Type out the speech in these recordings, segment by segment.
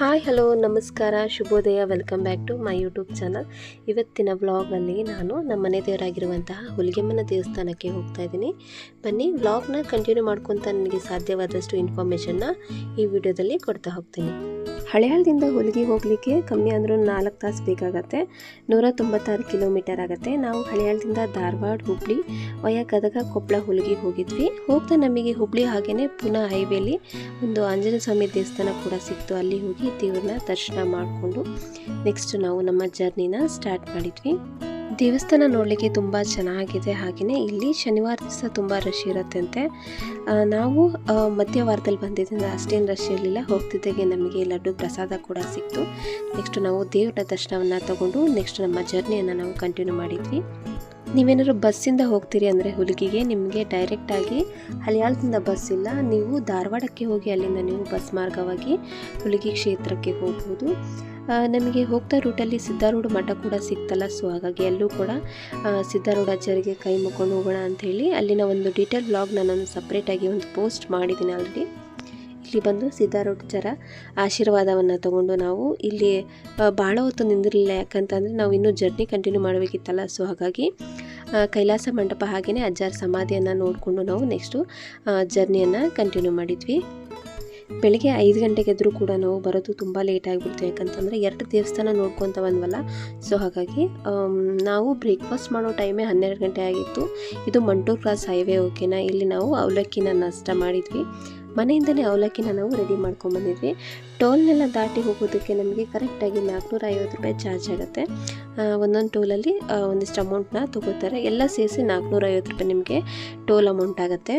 Hi hello ನಮಸ್ಕಾರ, ಶುಭೋದಯ welcome back to my YouTube channel ಇವತ್ತಿನ ವ್ಲಾಗಲ್ಲಿ ನಾನು ನಮ್ಮ ಮನೆ ದೇವರಾಗಿರುವಂತಹ ಹುಲಿಗೆಮ್ಮನ ದೇವಸ್ಥಾನಕ್ಕೆ ಹೋಗ್ತಾ ಇದ್ದೀನಿ. ಬನ್ನಿ ವ್ಲಾಗ್ನ ಕಂಟಿನ್ಯೂ ಮಾಡ್ಕೊತ ನನಗೆ ಸಾಧ್ಯವಾದಷ್ಟು ಇನ್ಫಾರ್ಮೇಷನ್ನ ಈ ವಿಡಿಯೋದಲ್ಲಿ ಕೊಡ್ತಾ ಹೋಗ್ತೀನಿ. ಹಳೆಯಾಳದಿಂದ ಹುಲಿಗೆ ಹೋಗಲಿಕ್ಕೆ ಕಮ್ಮಿ ಅಂದರೂ ನಾಲ್ಕು ತಾಸು ಬೇಕಾಗತ್ತೆ. ನೂರ ತೊಂಬತ್ತಾರು ಕಿಲೋಮೀಟರ್ ಆಗುತ್ತೆ. ನಾವು ಹಳೆಯಾಳದಿಂದ ಧಾರವಾಡ, ಹುಬ್ಳಿ, ವಯ ಗದಗ, ಕೊಪ್ಪಳ ಹುಲಿಗೆ ಹೋಗಿದ್ವಿ. ಹೋಗ್ತಾ ನಮಗೆ ಹುಬ್ಳಿ ಹಾಗೆಯೇ ಪುನಃ ಹೈವೇಲಿ ಒಂದು ಆಂಜನೇಯ ಸ್ವಾಮಿ ದೇವಸ್ಥಾನ ಕೂಡ ಸಿಕ್ತು. ಅಲ್ಲಿ ಹೋಗಿ ದೇವ್ರನ್ನ ದರ್ಶನ ಮಾಡಿಕೊಂಡು ನೆಕ್ಸ್ಟ್ ನಾವು ನಮ್ಮ ಜರ್ನಿನ ಸ್ಟಾರ್ಟ್ ಮಾಡಿದ್ವಿ. ದೇವಸ್ಥಾನ ನೋಡಲಿಕ್ಕೆ ತುಂಬ ಚೆನ್ನಾಗಿದೆ ಹಾಗೆಯೇ ಇಲ್ಲಿ ಶನಿವಾರ ದಿವಸ ತುಂಬ ರಶ್ ಇರುತ್ತಂತೆ. ನಾವು ಮಧ್ಯವಾರದಲ್ಲಿ ಬಂದಿದ್ದರಿಂದ ಅಷ್ಟೇನು ರಶ್ ಇರಲಿಲ್ಲ. ಹೋಗ್ತಿದ್ದಾಗೆ ನಮಗೆ ಲಡ್ಡು ಪ್ರಸಾದ ಕೂಡ ಸಿಕ್ತು. ನೆಕ್ಸ್ಟ್ ನಾವು ದೇವರ ದರ್ಶನವನ್ನು ತಗೊಂಡು ನೆಕ್ಸ್ಟ್ ನಮ್ಮ ಜರ್ನಿಯನ್ನು ನಾವು ಕಂಟಿನ್ಯೂ ಮಾಡಿದ್ವಿ. ನೀವೇನಾದ್ರು ಬಸ್ಸಿಂದ ಹೋಗ್ತೀರಿ ಅಂದರೆ ಹುಲಿಗಿಗೆ ನಿಮಗೆ ಡೈರೆಕ್ಟಾಗಿ ಹಳಿಯಾಳದಿಂದ ಬಸ್ ಇಲ್ಲ, ನೀವು ಧಾರವಾಡಕ್ಕೆ ಹೋಗಿ ಅಲ್ಲಿಂದ ನೀವು ಬಸ್ ಮಾರ್ಗವಾಗಿ ಹುಲಿಗಿ ಕ್ಷೇತ್ರಕ್ಕೆ ಹೋಗ್ಬೋದು. ನಮಗೆ ಹೋಗ್ತಾ ರೂಟಲ್ಲಿ ಸಿದ್ಧಾರೂಢ ಮಠ ಕೂಡ ಸಿಗ್ತಲ್ಲ ಸೊ ಹಾಗಾಗಿ ಅಲ್ಲೂ ಕೂಡ ಸಿದ್ಧಾರೂಢ ಜರಿಗೆ ಕೈ ಮುಕ್ಕೊಂಡು ಹೋಗೋಣ ಅಂಥೇಳಿ ಅಲ್ಲಿನ ಒಂದು ಡೀಟೇಲ್ ಬ್ಲಾಗ್ನ ನಾನು ಸಪ್ರೇಟಾಗಿ ಒಂದು ಪೋಸ್ಟ್ ಮಾಡಿದ್ದೀನಿ ಆಲ್ರೆಡಿ ಇಲ್ಲಿ ಬಂದು ಸಿದ್ಧಾರೂಢಾಚಾರ ಆಶೀರ್ವಾದವನ್ನು ತಗೊಂಡು ನಾವು ಇಲ್ಲಿ ಭಾಳ ಹೊತ್ತು ನಿಂದಿರಲಿಲ್ಲ ಯಾಕಂತಂದರೆ ನಾವು ಇನ್ನೂ ಜರ್ನಿ ಕಂಟಿನ್ಯೂ ಮಾಡಬೇಕಿತ್ತಲ್ಲ ಸೊ ಹಾಗಾಗಿ ಕೈಲಾಸ ಮಂಟಪ ಹಾಗೆಯೇ ಅಜ್ಜಾರ ಸಮಾಧಿಯನ್ನು ನೋಡಿಕೊಂಡು ನಾವು ನೆಕ್ಸ್ಟು ಜರ್ನಿಯನ್ನು ಕಂಟಿನ್ಯೂ ಮಾಡಿದ್ವಿ. ಬೆಳಿಗ್ಗೆ ಐದು ಗಂಟೆಗೆ ಎದ್ರೂ ಕೂಡ ನಾವು ಬರೋದು ತುಂಬ ಲೇಟ್ ಆಗಿಬಿಡ್ತು. ಯಾಕಂತಂದರೆ ಎರಡು ದೇವಸ್ಥಾನ ನೋಡ್ಕೊತ ಬಂದ್ವಲ್ಲ ಸೊ ಹಾಗಾಗಿ ನಾವು ಬ್ರೇಕ್ಫಾಸ್ಟ್ ಮಾಡೋ ಟೈಮೇ ಹನ್ನೆರಡು ಗಂಟೆ ಆಗಿತ್ತು. ಇದು ಮಂಟೂರ್ ಕ್ರಾಸ್ ಹೈವೇ ಓಕೆನಾ ಇಲ್ಲಿ ನಾವು ಅವಲಕ್ಕಿನ ನಾಷ್ಟ ಮಾಡಿದ್ವಿ. ಮನೆಯಿಂದಲೇ ಅವಲಕ್ಕಿನ ನಾವು ರೆಡಿ ಮಾಡ್ಕೊಂಡ್ಬಂದಿದ್ವಿ ಟೋಲ್ನೆಲ್ಲ ದಾಟಿ ಹೋಗೋದಕ್ಕೆ ನಮಗೆ ಕರೆಕ್ಟಾಗಿ ನಾಲ್ಕುನೂರ ಐವತ್ತು ರೂಪಾಯಿ ಚಾರ್ಜ್ ಆಗುತ್ತೆ. ಒಂದೊಂದು ಟೋಲಲ್ಲಿ ಒಂದಿಷ್ಟು ಅಮೌಂಟ್ನ ತೊಗೋತಾರೆ. ಎಲ್ಲ ಸೇರಿಸಿ ನಾಲ್ಕುನೂರ ಐವತ್ತು ರೂಪಾಯಿ ನಿಮಗೆ ಟೋಲ್ ಅಮೌಂಟ್ ಆಗುತ್ತೆ.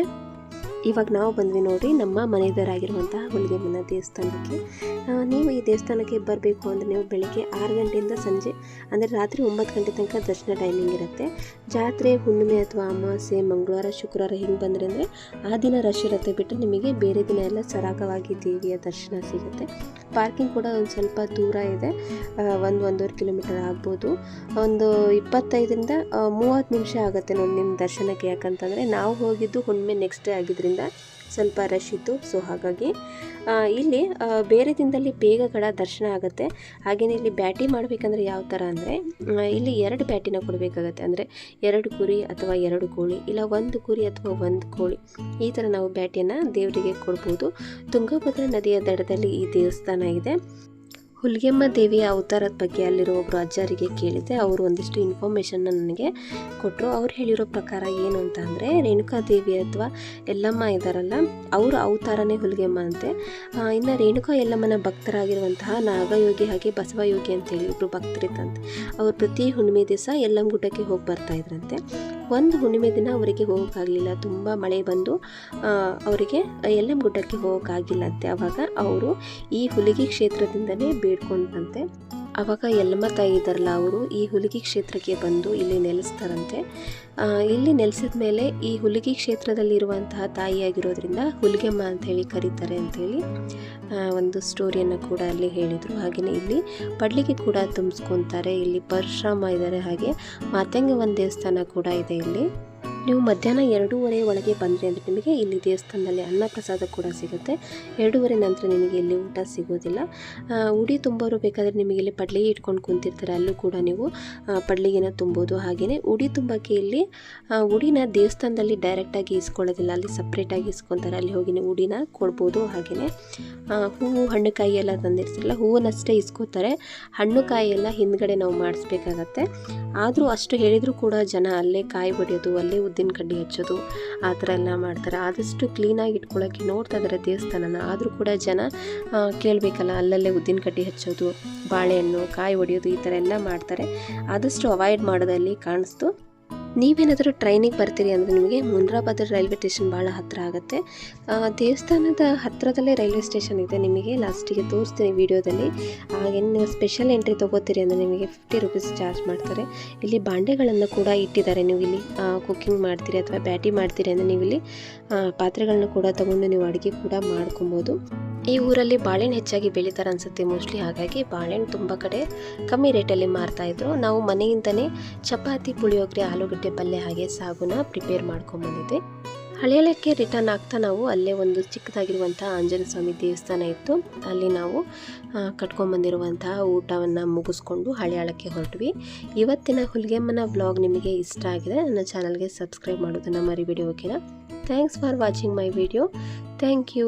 ಇವಾಗ ನಾವು ಬಂದ್ವಿ ನೋಡಿ ನಮ್ಮ ಮನೆಯವರಾಗಿರುವಂತಹ ಹುಲಿಗೆಮ್ಮನ ದೇವಸ್ಥಾನಕ್ಕೆ. ನೀವು ಈ ದೇವಸ್ಥಾನಕ್ಕೆ ಬರಬೇಕು ಅಂದರೆ ನೀವು ಬೆಳಗ್ಗೆ ಆರು ಗಂಟೆಯಿಂದ ಸಂಜೆ, ಅಂದರೆ ರಾತ್ರಿ ಒಂಬತ್ತು ಗಂಟೆ ತನಕ ದರ್ಶನ ಟೈಮಿಂಗ್ ಇರುತ್ತೆ. ಜಾತ್ರೆ, ಹುಣ್ಣಿಮೆ ಅಥವಾ ಅಮಾವಾಸ್ಯೆ, ಮಂಗಳವಾರ, ಶುಕ್ರವಾರ ಹಿಂಗೆ ಬಂದರೆ ಅಂದರೆ ಆ ದಿನ ರಶ್ ಇರುತ್ತೆ ಬಿಟ್ಟರೆ ನಿಮಗೆ ಬೇರೆ ದಿನ ಎಲ್ಲ ಸರಾಗವಾಗಿ ದೇವಿಯ ದರ್ಶನ ಸಿಗುತ್ತೆ. ಪಾರ್ಕಿಂಗ್ ಕೂಡ ಒಂದು ಸ್ವಲ್ಪ ದೂರ ಇದೆ. ಒಂದು ಒಂದೂವರೆ ಕಿಲೋಮೀಟರ್ ಆಗ್ಬೋದು. ಒಂದು ಇಪ್ಪತ್ತೈದರಿಂದ ಮೂವತ್ತು ನಿಮಿಷ ಆಗುತ್ತೆ ನೋಡಿ ನಿಮ್ಮ ದರ್ಶನಕ್ಕೆ. ಯಾಕಂತಂದರೆ ನಾವು ಹೋಗಿದ್ದು ಹುಣ್ಣಿಮೆ ನೆಕ್ಸ್ಟ್ ಡೇ ಆಗಿದ್ದರಿಂದ ಸ್ವಲ್ಪ ರಶ್ ಇತ್ತು. ಸೊ ಹಾಗಾಗಿ ಇಲ್ಲಿ ಬೇರೆ ದಿನದಲ್ಲಿ ಬೇಗಗಳ ದರ್ಶನ ಆಗುತ್ತೆ. ಹಾಗೆಯೇ ಇಲ್ಲಿ ಬ್ಯಾಟಿ ಮಾಡಬೇಕಂದ್ರೆ ಯಾವ ಥರ ಅಂದರೆ ಇಲ್ಲಿ ಎರಡು ಬ್ಯಾಟಿನ ಕೊಡಬೇಕಾಗತ್ತೆ. ಅಂದರೆ ಎರಡು ಕುರಿ ಅಥವಾ ಎರಡು ಕೋಳಿ, ಇಲ್ಲ ಒಂದು ಕುರಿ ಅಥವಾ ಒಂದು ಕೋಳಿ. ಈ ಥರ ನಾವು ಬ್ಯಾಟಿಯನ್ನು ದೇವರಿಗೆ ಕೊಡ್ಬೋದು. ತುಂಗಭದ್ರಾ ನದಿಯ ದಡದಲ್ಲಿ ಈ ದೇವಸ್ಥಾನ ಇದೆ. ಹುಲಿಗೆಮ್ಮ ದೇವಿಯ ಅವತಾರದ ಬಗ್ಗೆ ಅಲ್ಲಿರೋ ಒಬ್ಬರು ಅಜ್ಜಾರಿಗೆ ಕೇಳಿದೆ. ಅವರು ಒಂದಿಷ್ಟು ಇನ್ಫಾರ್ಮೇಷನ್ನ ನನಗೆ ಕೊಟ್ಟರು ಅವ್ರು ಹೇಳಿರೋ ಪ್ರಕಾರ ಏನು ಅಂತ ಅಂದರೆ, ರೇಣುಕಾ ದೇವಿ ಅಥವಾ ಎಲ್ಲಮ್ಮ ಇದ್ದಾರಲ್ಲ, ಅವರು ಅವತಾರನೇ ಹುಲಿಗೆಮ್ಮ ಅಂತೆ. ಇನ್ನು ರೇಣುಕಾ ಎಲ್ಲಮ್ಮನ ಭಕ್ತರಾಗಿರುವಂತಹ ನಾಗಯೋಗಿ ಹಾಗೆ ಬಸವಯೋಗಿ ಅಂತೇಳಿ ಇಬ್ಬರು ಭಕ್ತರಿದ್ದಂತೆ ಅವರು ಪ್ರತಿ ಹುಣ್ಣಿಮೆ ದಿವಸ ಎಲ್ಲಮ್ಮ ಗುಡ್ಡಕ್ಕೆ ಹೋಗಿ ಬರ್ತಾ ಇದ್ರಂತೆ. ಒಂದು ಹುಣ್ಣಿಮೆ ದಿನ ಅವರಿಗೆ ಹೋಗೋಕ್ಕಾಗಲಿಲ್ಲ. ತುಂಬ ಮಳೆ ಬಂದು ಅವರಿಗೆ ಅವರಿಗೆ ಎಂ ಗುಡ್ಡಕ್ಕೆ ಹೋಗೋಕ್ಕಾಗಿಲ್ಲಂತೆ. ಅವರು ಈ ಹುಲಿಗೆ ಕ್ಷೇತ್ರದಿಂದಲೇ ಬೇಡ್ಕೊಂಡ್ರಂತೆ ಆವಾಗ ಯಲ್ಲಮ್ಮ ತಾಯಿ ಇದ್ದಾರಲ್ಲ ಅವರು, ಈ ಹುಲಿಗಿ ಕ್ಷೇತ್ರಕ್ಕೆ ಬಂದು ಇಲ್ಲಿ ನೆಲೆಸ್ತಾರಂತೆ. ಇಲ್ಲಿ ನೆಲೆಸಿದ ಮೇಲೆ ಈ ಹುಲಿಗಿ ಕ್ಷೇತ್ರದಲ್ಲಿರುವಂತಹ ತಾಯಿಯಾಗಿರೋದ್ರಿಂದ ಹುಲಿಗೆಮ್ಮ ಅಂತ ಹೇಳಿ ಕರೀತಾರೆ ಅಂಥೇಳಿ ಒಂದು ಸ್ಟೋರಿಯನ್ನು ಕೂಡ ಅಲ್ಲಿ ಹೇಳಿದರು. ಹಾಗೆಯೇ ಇಲ್ಲಿ ಪಡ್ಲಿಗೆ ಕೂಡ ತುಂಬಿಸ್ಕೊತಾರೆ, ಇಲ್ಲಿ ಪರಶುರಾಮ ಇದ್ದಾರೆ ಹಾಗೆ ಮಾತಂಗವನ್ ದೇವಸ್ಥಾನ ಕೂಡ ಇದೆ ಇಲ್ಲಿ. ನೀವು ಮಧ್ಯಾಹ್ನ ಎರಡೂವರೆ ಒಳಗೆ ಬಂದರೆ ಅಂದರೆ ನಿಮಗೆ ಇಲ್ಲಿ ದೇವಸ್ಥಾನದಲ್ಲಿ ಅನ್ನ ಪ್ರಸಾದ ಕೂಡ ಸಿಗುತ್ತೆ. ಎರಡೂವರೆ ನಂತರ ನಿಮಗೆ ಇಲ್ಲಿ ಊಟ ಸಿಗೋದಿಲ್ಲ. ಉಡಿ ತುಂಬೋರು ಬೇಕಾದರೆ ನಿಮಗೆ ಇಲ್ಲಿ ಪಡ್ಲಿಗೆ ಇಟ್ಕೊಂಡು ಕುಂತಿರ್ತಾರೆ. ಅಲ್ಲೂ ಕೂಡ ನೀವು ಪಡ್ಲಿಗೆನ ತುಂಬೋದು ಹಾಗೆಯೇ. ಉಡಿ ತುಂಬಕ್ಕೆ ಇಲ್ಲಿ ಉಡಿನ ದೇವಸ್ಥಾನದಲ್ಲಿ ಡೈರೆಕ್ಟಾಗಿ ಇಸ್ಕೊಳ್ಳೋದಿಲ್ಲ. ಅಲ್ಲಿ ಸಪ್ರೇಟಾಗಿ ಇಸ್ಕೊತಾರೆ. ಅಲ್ಲಿ ಹೋಗಿ ನೀವು ಉಡಿನ ಕೊಡ್ಬೋದು ಹಾಗೆಯೇ. ಹೂವು ಹಣ್ಣು ಕಾಯಿ ಎಲ್ಲ ತಂದಿರ್ತಿರಲ್ಲ, ಹೂವನ್ನಷ್ಟೇ ಇಸ್ಕೋತಾರೆ. ಹಣ್ಣು ಕಾಯಿ ಎಲ್ಲ ಹಿಂದ್ಗಡೆ ನಾವು ಮಾಡಿಸ್ಬೇಕಾಗತ್ತೆ. ಆದರೂ ಅಷ್ಟು ಹೇಳಿದರೂ ಕೂಡ ಜನ ಅಲ್ಲೇ ಕಾಯಿ ಬಡಿಯೋದು ಅಲ್ಲೇ ಉದ್ದಿನ ಕಡ್ಡಿ ಹಚ್ಚೋದು, ಆ ಥರ ಎಲ್ಲ ಮಾಡ್ತಾರೆ. ಆದಷ್ಟು ಕ್ಲೀನಾಗಿ ಇಟ್ಕೊಳ್ಳೋಕ್ಕೆ ನೋಡ್ತಾ ಇದ್ದಾರೆ ದೇವಸ್ಥಾನನ. ಆದರೂ ಕೂಡ ಜನ ಕೇಳಬೇಕಲ್ಲ, ಅಲ್ಲಲ್ಲೇ ಉದ್ದಿನ ಕಡ್ಡಿ ಹಚ್ಚೋದು, ಬಾಳೆಹಣ್ಣು, ಕಾಯಿ ಒಡೆಯೋದು ಈ ಥರ ಎಲ್ಲ ಮಾಡ್ತಾರೆ. ಆದಷ್ಟು ಅವಾಯ್ಡ್ ಮಾಡೋದಲ್ಲಿ ಕಾಣಿಸ್ತು. ನೀವೇನಾದರೂ ಟ್ರೈನಿಗೆ ಬರ್ತೀರಿ ಅಂದರೆ ನಿಮಗೆ ಮುನ್ರಾಬಾದ್ ರೈಲ್ವೆ ಸ್ಟೇಷನ್ ಭಾಳ ಹತ್ತಿರ ಆಗುತ್ತೆ. ದೇವಸ್ಥಾನದ ಹತ್ತಿರದಲ್ಲೇ ರೈಲ್ವೆ ಸ್ಟೇಷನ್ ಇದೆ ನಿಮಗೆ. ಲಾಸ್ಟಿಗೆ ತೋರಿಸ್ತೀನಿ ವಿಡಿಯೋದಲ್ಲಿ. ಹಾಗೇನು ನೀವು ಸ್ಪೆಷಲ್ ಎಂಟ್ರಿ ತೊಗೋತೀರಿ ಅಂದರೆ ನಿಮಗೆ ಫಿಫ್ಟಿ ರುಪೀಸ್ ಚಾರ್ಜ್ ಮಾಡ್ತಾರೆ. ಇಲ್ಲಿ ಬಾಂಡೆಗಳನ್ನು ಕೂಡ ಇಟ್ಟಿದ್ದಾರೆ ನೀವು ಇಲ್ಲಿ. ಕುಕ್ಕಿಂಗ್ ಮಾಡ್ತೀರಿ ಅಥವಾ ಬ್ಯಾಟಿ ಮಾಡ್ತೀರಿ ಅಂದರೆ ನೀವು ಇಲ್ಲಿ ಪಾತ್ರೆಗಳನ್ನ ಕೂಡ ತೊಗೊಂಡು ನೀವು ಅಡುಗೆ ಕೂಡ ಮಾಡ್ಕೊಬೋದು. ಈ ಊರಲ್ಲಿ ಬಾಳೆಹಣ್ಣು ಹೆಚ್ಚಾಗಿ ಬೆಳೀತಾರೆ ಅನ್ಸುತ್ತೆ ಮೋಸ್ಟ್ಲಿ. ಹಾಗಾಗಿ ಬಾಳೆಹಣ್ಣು ತುಂಬ ಕಡೆ ಕಮ್ಮಿ ರೇಟಲ್ಲಿ ಮಾರ್ತಾಯಿದ್ರು ನಾವು ಮನೆಯಿಂದನೇ ಚಪಾತಿ, ಪುಳಿಯೋಗರೆ, ಆಲೂಗಡ್ಡೆ ಪಲ್ಯ ಹಾಗೆ ಸಾಗುನ ಪ್ರಿಪೇರ್ ಮಾಡ್ಕೊಂಬಂದಿದ್ದೆ. ಹಳೆಯಲಕ್ಕೆ ರಿಟರ್ನ್ ಆಗ್ತಾ ನಾವು ಅಲ್ಲೇ ಒಂದು ಚಿಕ್ಕದಾಗಿರುವಂಥ ಆಂಜನೇಯ ಸ್ವಾಮಿ ದೇವಸ್ಥಾನ ಇತ್ತು. ಅಲ್ಲಿ ನಾವು ಕಟ್ಕೊಂಬಂದಿರುವಂತಹ ಊಟವನ್ನು ಮುಗಿಸ್ಕೊಂಡು ಹಳೆಯಾಳಕ್ಕೆ ಹೊರಟ್ವಿ. ಇವತ್ತಿನ ಹುಲಿಗೆಮ್ಮನ ಬ್ಲಾಗ್ ನಿಮಗೆ ಇಷ್ಟ ಆಗಿದೆ, ನನ್ನ ಚಾನಲ್ಗೆ ಸಬ್ಸ್ಕ್ರೈಬ್ ಮಾಡೋದನ್ನು ಮರಿಬೇಡಿ ಓಕೆನಾ thanks for watching my video thank you